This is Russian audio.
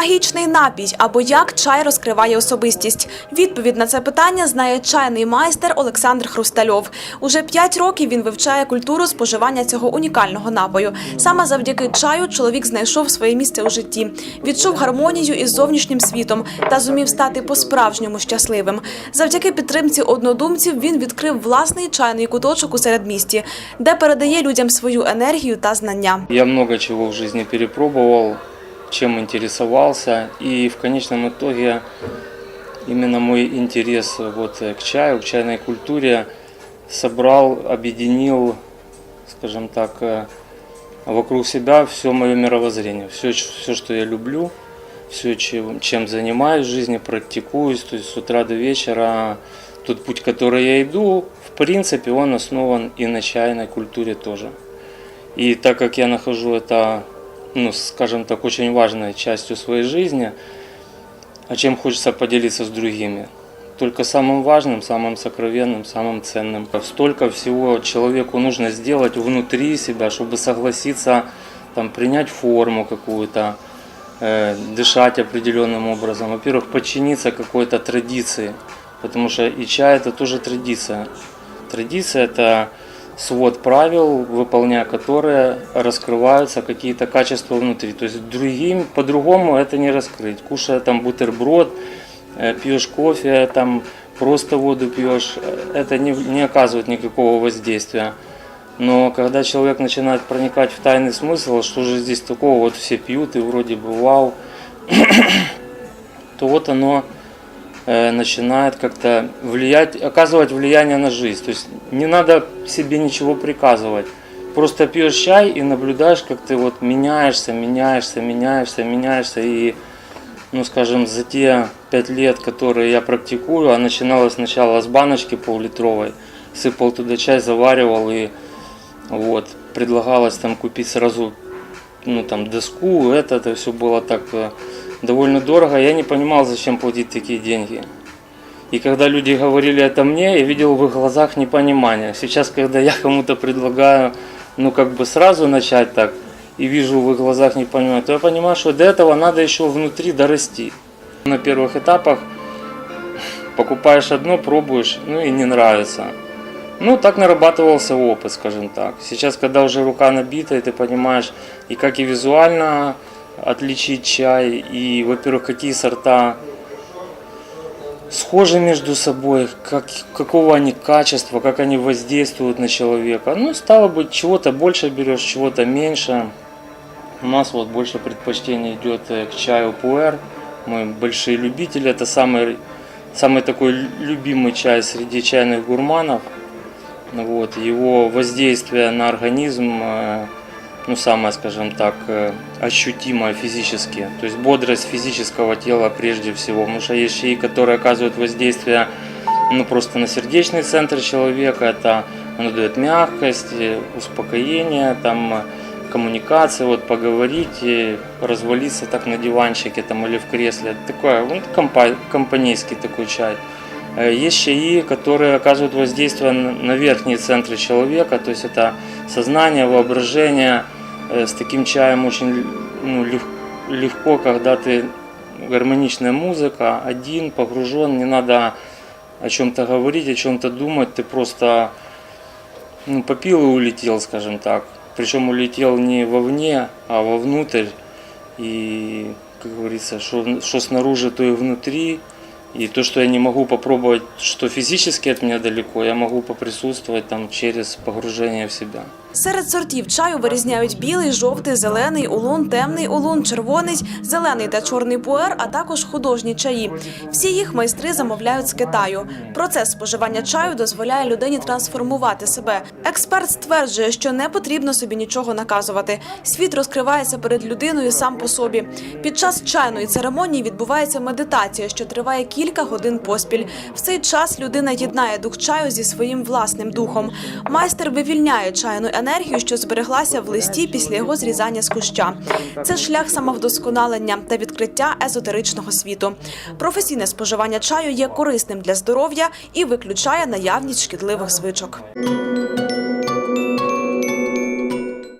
Магічний напій або як чай розкриває особистість. Відповідь на це питання знає чайний майстер Олександр Хрустальов. Уже п'ять років він вивчає культуру споживання цього унікального напою. Саме завдяки чаю чоловік знайшов своє місце у житті, відчув гармонію із зовнішнім світом та зумів стати по-справжньому щасливим. Завдяки підтримці однодумців він відкрив власний чайний куточок у середмісті, де передає людям свою енергію та знання. Я много чего в жизни перепробовал, чем интересовался, и в конечном итоге именно мой интерес вот э, к чаю, к чайной культуре собрал, объединил, скажем так, э, вокруг себя все мое мировоззрение, все, все, что я люблю, все, чем, чем занимаюсь в жизни, практикуюсь, то есть с утра до вечера тот путь, который я иду, в принципе, он основан и на чайной культуре тоже. И так как я нахожу это, ну, скажем так, очень важной частью своей жизни, а чем хочется поделиться с другими? Только самым важным, самым сокровенным, самым ценным. Столько всего человеку нужно сделать внутри себя, чтобы согласиться там, принять форму какую-то, э, дышать определенным образом. Во-первых, подчиниться какой-то традиции, потому что и чай это тоже традиция. Традиция это свод правил, выполняя которые раскрываются какие-то качества внутри. То есть другим, по-другому это не раскрыть. Кушая там бутерброд, э, пьешь кофе, там просто воду пьешь, э, это не, не оказывает никакого воздействия. Но когда человек начинает проникать в тайный смысл, что же здесь такого, вот все пьют и вроде бы вау, то вот оно начинает как-то влиять, оказывать влияние на жизнь. То есть не надо себе ничего приказывать. Просто пьешь чай и наблюдаешь, как ты вот меняешься, меняешься, меняешься, меняешься. И, ну скажем, за те пять лет, которые я практикую, а начиналось сначала с баночки пол-литровой, сыпал туда чай, заваривал и вот, предлагалось там купить сразу ну там доску, это, это все было так э, довольно дорого. Я не понимал, зачем платить такие деньги. И когда люди говорили это мне, я видел в их глазах непонимание. Сейчас, когда я кому-то предлагаю, ну как бы сразу начать так, и вижу в их глазах непонимание, то я понимаю, что до этого надо еще внутри дорасти. На первых этапах покупаешь одно, пробуешь, ну и не нравится. Ну, так нарабатывался опыт, скажем так. Сейчас, когда уже рука набита, и ты понимаешь, и как и визуально отличить чай, и, во-первых, какие сорта схожи между собой, как, какого они качества, как они воздействуют на человека. Ну, стало быть, чего-то больше берешь, чего-то меньше. У нас вот больше предпочтение идет э, к чаю пуэр. Мы большие любители. Это самый, самый такой любимый чай среди чайных гурманов. Вот, его воздействие на организм, э, ну, самое, скажем так, э, ощутимое физически. То есть бодрость физического тела прежде всего. Потому что есть чаи, которые оказывают воздействие ну, просто на сердечный центр человека. Это оно дает мягкость, э, успокоение, там, э, коммуникация, вот поговорить, и развалиться так на диванчике там, или в кресле. Такой, ну, компа- компанейский такой чай. Есть чаи, которые оказывают воздействие на верхние центры человека, то есть это сознание, воображение. Э, С таким чаем очень ну, лег- легко, когда ты гармоничная музыка, один, погружен, не надо о чем-то говорить, о чем-то думать, ты просто ну, попил и улетел, скажем так. Причем улетел не вовне, а вовнутрь. И, как говорится, что снаружи, то и внутри. И то, что я не могу попробовать, что физически от меня далеко, я могу поприсутствовать там через погружение в себя. Серед сортів чаю вирізняють білий, жовтий, зелений, улун, темний улун, червоний, зелений та чорний пуер, а також художні чаї. Всі їх майстри замовляють з Китаю. Процес споживання чаю дозволяє людині трансформувати себе. Експерт стверджує, що не потрібно собі нічого наказувати. Світ розкривається перед людиною сам по собі. Під час чайної церемонії відбувається медитація, що триває кілька годин поспіль. В цей час людина єднає дух чаю зі своїм власним духом. Майстер вивільняє чайну енергію, що збереглася в листі після його зрізання з куща. Це шлях самовдосконалення та відкриття езотеричного світу. Професійне споживання чаю є корисним для здоров'я і виключає наявність шкідливих звичок.